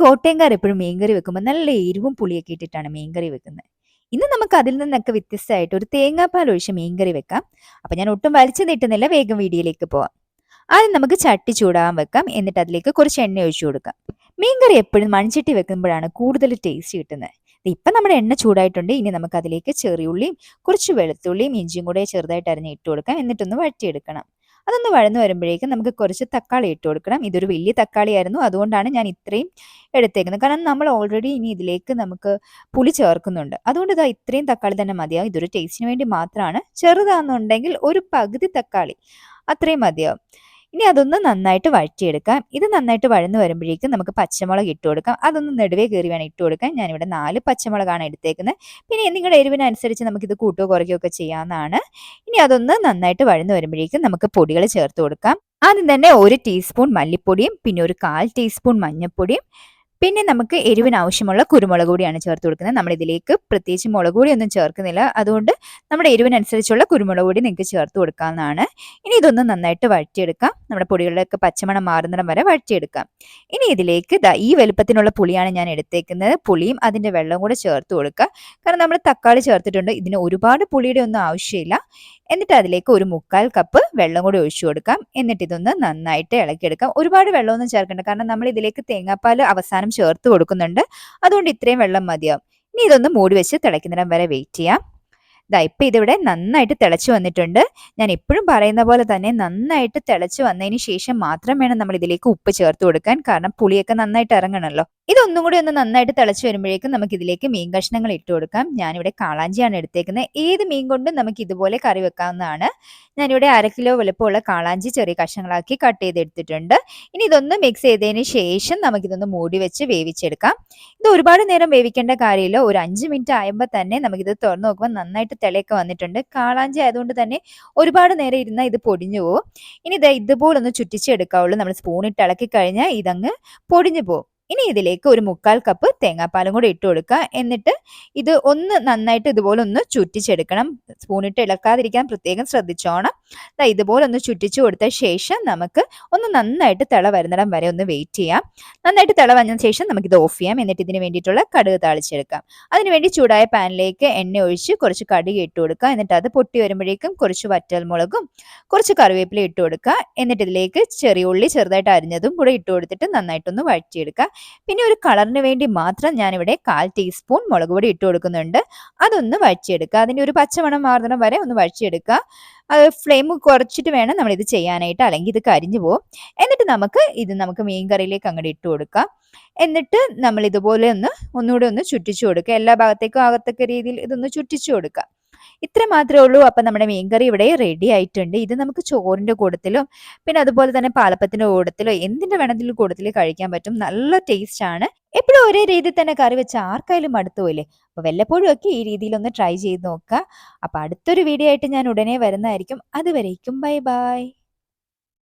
കോട്ടയംകാർ എപ്പോഴും മീൻകറി വെക്കുമ്പോൾ നല്ല എരിവും പുളിയൊക്കെ ഇട്ടിട്ടാണ് മീൻകറി വെക്കുന്നത്. ഇന്ന് നമുക്ക് അതിൽ നിന്നൊക്കെ വ്യത്യസ്തമായിട്ട് ഒരു തേങ്ങാപ്പാൽ ഒഴിച്ച് മീൻകറി വെക്കാം. അപ്പൊ ഞാൻ ഒട്ടും വലിച്ചു നീട്ടുന്നില്ല വേഗം വീഡിയോയിലേക്ക് പോവാം. ആദ്യം നമുക്ക് ചട്ടി ചൂടാവാൻ വെക്കാം. എന്നിട്ട് അതിലേക്ക് കുറച്ച് എണ്ണ ഒഴിച്ചു കൊടുക്കാം. മീൻകറി എപ്പോഴും മൺചട്ടി വെക്കുമ്പോഴാണ് കൂടുതൽ ടേസ്റ്റ് കിട്ടുന്നത്. ഇപ്പം നമ്മുടെ എണ്ണ ചൂടായിട്ടുണ്ട്. ഇനി നമുക്ക് അതിലേക്ക് ചെറിയുള്ളിയും കുറച്ച് വെളുത്തുള്ളിയും ഇഞ്ചിയും കൂടെ ചെറുതായിട്ട് അരിഞ്ഞ് ഇട്ട് കൊടുക്കാം. എന്നിട്ടൊന്ന് വഴറ്റിയെടുക്കണം. അതൊന്ന് വഴന്നു വരുമ്പോഴേക്കും നമുക്ക് കുറച്ച് തക്കാളി ഇട്ട് കൊടുക്കണം. ഇതൊരു വലിയ തക്കാളി ആയിരുന്നു അതുകൊണ്ടാണ് ഞാൻ ഇത്രയും എടുത്തേക്കുന്നത്. കാരണം നമ്മൾ ഓൾറെഡി ഇനി ഇതിലേക്ക് നമുക്ക് പുളി ചേർക്കുന്നുണ്ട്. അതുകൊണ്ട് ഇതാ ഇത്രയും തക്കാളി തന്നെ മതിയാവും. ഇതൊരു ടേസ്റ്റിന് വേണ്ടി മാത്രമാണ്. ചെറുതാണെന്നുണ്ടെങ്കിൽ ഒരു പകുതി തക്കാളി അത്രയും മതിയാവും. ഇനി അതൊന്ന് നന്നായിട്ട് വഴറ്റിയെടുക്കാം. ഇത് നന്നായിട്ട് വഴന്ന് വരുമ്പോഴേക്കും നമുക്ക് പച്ചമുളക് ഇട്ട് കൊടുക്കാം. അതൊന്ന് നെടുവേ കയറി വേണം ഇട്ട് കൊടുക്കാൻ. ഞാനിവിടെ നാല് പച്ചമുളകാണ് എടുത്തേക്കുന്നത്. പിന്നെ നിങ്ങളുടെ എരിവിനനുസരിച്ച് നമുക്കിത് കൂട്ടുകയോ കുറയ്ക്കുകയോ ഒക്കെ ചെയ്യാവുന്നതാണ്. ഇനി അതൊന്ന് നന്നായിട്ട് വഴന്ന് വരുമ്പോഴേക്കും നമുക്ക് പൊടികൾ ചേർത്ത് കൊടുക്കാം. ആദ്യം തന്നെ ഒരു ടീസ്പൂൺ മല്ലിപ്പൊടിയും പിന്നെ ഒരു കാൽ ടീസ്പൂൺ മഞ്ഞൾപ്പൊടിയും പിന്നെ നമുക്ക് എരിവിന് ആവശ്യമുള്ള കുരുമുളക് പൊടിയാണ് ചേർത്ത് കൊടുക്കുന്നത്. നമ്മൾ ഇതിലേക്ക് പ്രത്യേകിച്ച് മുളക് കൂടി ഒന്നും ചേർക്കുന്നില്ല. അതുകൊണ്ട് നമ്മുടെ എരിവിനനുസരിച്ചുള്ള കുരുമുളക് പൊടി നിങ്ങൾക്ക് ചേർത്ത് കൊടുക്കാവുന്നതാണ്. ഇനി ഇതൊന്ന് നന്നായിട്ട് വഴറ്റിയെടുക്കാം. നമ്മുടെ പൊടികളിലൊക്കെ പച്ചമണം മാറുന്നിടം വരെ വഴറ്റിയെടുക്കാം. ഇനി ഇതിലേക്ക് ഈ വലുപ്പത്തിനുള്ള പുളിയാണ് ഞാൻ എടുത്തേക്കുന്നത്. പുളിയും അതിന്റെ വെള്ളം കൂടെ ചേർത്ത് കൊടുക്കുക. കാരണം നമ്മൾ തക്കാളി ചേർത്തിട്ടുണ്ട്. ഇതിന് ഒരുപാട് പുളിയുടെ ഒന്നും ആവശ്യമില്ല. എന്നിട്ട് അതിലേക്ക് ഒരു മുക്കാൽ കപ്പ് വെള്ളം കൂടി ഒഴിച്ചു കൊടുക്കാം. എന്നിട്ട് ഇതൊന്ന് നന്നായിട്ട് ഇളക്കിയെടുക്കാം. ഒരുപാട് വെള്ളമൊന്നും ചേർക്കേണ്ട. കാരണം നമ്മൾ ഇതിലേക്ക് തേങ്ങാപ്പാൽ അവസാനം ചേർത്ത് കൊടുക്കുന്നുണ്ട്. അതുകൊണ്ട് ഇത്രയും വെള്ളം മതിയാവും. ഇനി ഇതൊന്ന് മൂടി വെച്ച് തിളയ്ക്കുന്നിടം വരെ വെയിറ്റ് ചെയ്യാം. ദാ ഇപ്പൊ ഇതിവിടെ നന്നായിട്ട് തിളച്ചു വന്നിട്ടുണ്ട്. ഞാൻ എപ്പോഴും പറയുന്ന പോലെ തന്നെ നന്നായിട്ട് തിളച്ചു വന്നതിന് ശേഷം മാത്രം വേണം നമ്മൾ ഇതിലേക്ക് ഉപ്പ് ചേർത്ത് കൊടുക്കാൻ. കാരണം പുളിയൊക്കെ നന്നായിട്ട് ഇറങ്ങണമല്ലോ ഇതൊന്നും കൂടി ഒന്ന് നന്നായിട്ട് തിളച്ചു വരുമ്പോഴേക്കും നമുക്ക് ഇതിലേക്ക് മീൻ കഷ്ണങ്ങൾ ഇട്ട് കൊടുക്കാം. ഞാനിവിടെ കാളാഞ്ചിയാണ് എടുത്തേക്കുന്നത്. ഏത് മീൻ കൊണ്ടും നമുക്ക് ഇതുപോലെ കറി വെക്കാവുന്നതാണ്. ഞാനിവിടെ അര കിലോ വലുപ്പമുള്ള കാളാഞ്ചി ചെറിയ കഷ്ണങ്ങളാക്കി കട്ട് ചെയ്തെടുത്തിട്ടുണ്ട്. ഇനി ഇതൊന്ന് മിക്സ് ചെയ്തതിന് ശേഷം നമുക്കിതൊന്ന് മൂടി വെച്ച് വേവിച്ചെടുക്കാം. ഇത് ഒരുപാട് നേരം വേവിക്കേണ്ട കാര്യമില്ല. ഒരു അഞ്ച് മിനിറ്റ് ആയുമ്പോൾ തന്നെ നമുക്കിത് തുറന്നു നോക്കുമ്പോൾ നന്നായിട്ട് തിളയൊക്കെ വന്നിട്ടുണ്ട്. കാളാഞ്ചി ആയതുകൊണ്ട് തന്നെ ഒരുപാട് നേരം ഇരുന്നാൽ ഇത് പൊടിഞ്ഞു പോകും ഇനി ഇത് ഇതുപോലൊന്ന് ചുറ്റിച്ചെടുക്കാവുള്ളൂ. നമ്മൾ സ്പൂണിട്ട് ഇളക്കി കഴിഞ്ഞാൽ ഇതങ്ങ് പൊടിഞ്ഞു പോകും ഇനി ഇതിലേക്ക് ഒരു മുക്കാൽ കപ്പ് തേങ്ങാപ്പാലും കൂടി ഇട്ട് കൊടുക്കുക. എന്നിട്ട് ഇത് ഒന്ന് നന്നായിട്ട് ഇതുപോലെ ഒന്ന് ചുറ്റിച്ചെടുക്കണം. സ്പൂണിട്ട് ഇളക്കാതിരിക്കാൻ പ്രത്യേകം ശ്രദ്ധിച്ചോണം. ഇതുപോലെ ഒന്ന് ചുറ്റിച്ചു കൊടുത്ത ശേഷം നമുക്ക് ഒന്ന് നന്നായിട്ട് തിള വരുന്നിടം വരെ ഒന്ന് വെയിറ്റ് ചെയ്യാം. നന്നായിട്ട് തിള വന്നതിന് ശേഷം ഇത് ഓഫ് ചെയ്യാം. എന്നിട്ട് ഇതിന് വേണ്ടിയിട്ടുള്ള കടുക് താളിച്ചെടുക്കാം. അതിനുവേണ്ടി ചൂടായ പാനിലേക്ക് എണ്ണ ഒഴിച്ച് കുറച്ച് കടുക് ഇട്ട് കൊടുക്കുക. എന്നിട്ട് അത് പൊട്ടി വരുമ്പോഴേക്കും കുറച്ച് വറ്റൽമുളകും കുറച്ച് കറിവേപ്പില ഇട്ട് കൊടുക്കുക. എന്നിട്ട് ഇതിലേക്ക് ചെറിയ ഉള്ളി ചെറുതായിട്ട് അരിഞ്ഞതും കൂടെ ഇട്ട് കൊടുത്തിട്ട് നന്നായിട്ടൊന്ന് വഴറ്റിയെടുക്കുക. പിന്നെ ഒരു കളറിന് വേണ്ടി മാത്രം ഞാനിവിടെ കാൽ ടീസ്പൂൺ മുളക് പൊടി ഇട്ട് കൊടുക്കുന്നുണ്ട്. അതൊന്ന് വഴറ്റിയെടുക്കുക. അതിന്റെ ഒരു പച്ചമണം മാറുന്നിടം വരെ ഒന്ന് വഴിച്ചെടുക്കുക അത് ഫ്ലെയിം കുറച്ചിട്ട് വേണം നമ്മൾ ഇത് ചെയ്യാനായിട്ട്. അല്ലെങ്കിൽ ഇത് കരിഞ്ഞു പോകും. എന്നിട്ട് നമുക്ക് ഇത് നമുക്ക് മീൻ കറിയിലേക്ക് അങ്ങോട്ട് ഇട്ട് കൊടുക്കാം. എന്നിട്ട് നമ്മൾ ഇതുപോലെ ഒന്ന് ഒന്നുകൂടെ ഒന്ന് ചുറ്റിച്ചു കൊടുക്കുക. എല്ലാ ഭാഗത്തേക്കും ആകത്തക്ക രീതിയിൽ ഇതൊന്ന് ചുറ്റിച്ചു കൊടുക്കുക. ഇത്ര മാത്രമേ ഉള്ളൂ. അപ്പം നമ്മുടെ മീൻകറി ഇവിടെ റെഡി ആയിട്ടുണ്ട്. ഇത് നമുക്ക് ചോറിന്റെ കൂടത്തിലോ പിന്നെ അതുപോലെ തന്നെ പാലപ്പത്തിന്റെ കൂടത്തിലോ എന്തിന്റെ വേണമെങ്കിലും കൂടത്തിൽ കഴിക്കാൻ പറ്റും. നല്ല ടേസ്റ്റ് ആണ്. എപ്പോഴും ഒരേ രീതിയിൽ തന്നെ കറി വെച്ച ആർക്കായാലും മടുത്തുപോയില്ലേ അപ്പോൾ വല്ലപ്പോഴും ഒക്കെ ഈ രീതിയിലൊന്ന് ട്രൈ ചെയ്ത് നോക്കുക. അപ്പോൾ അടുത്തൊരു വീഡിയോ ആയിട്ട് ഞാൻ ഉടനെ വരുന്നതായിരിക്കും. അതുവരേക്കും ബൈ ബൈ.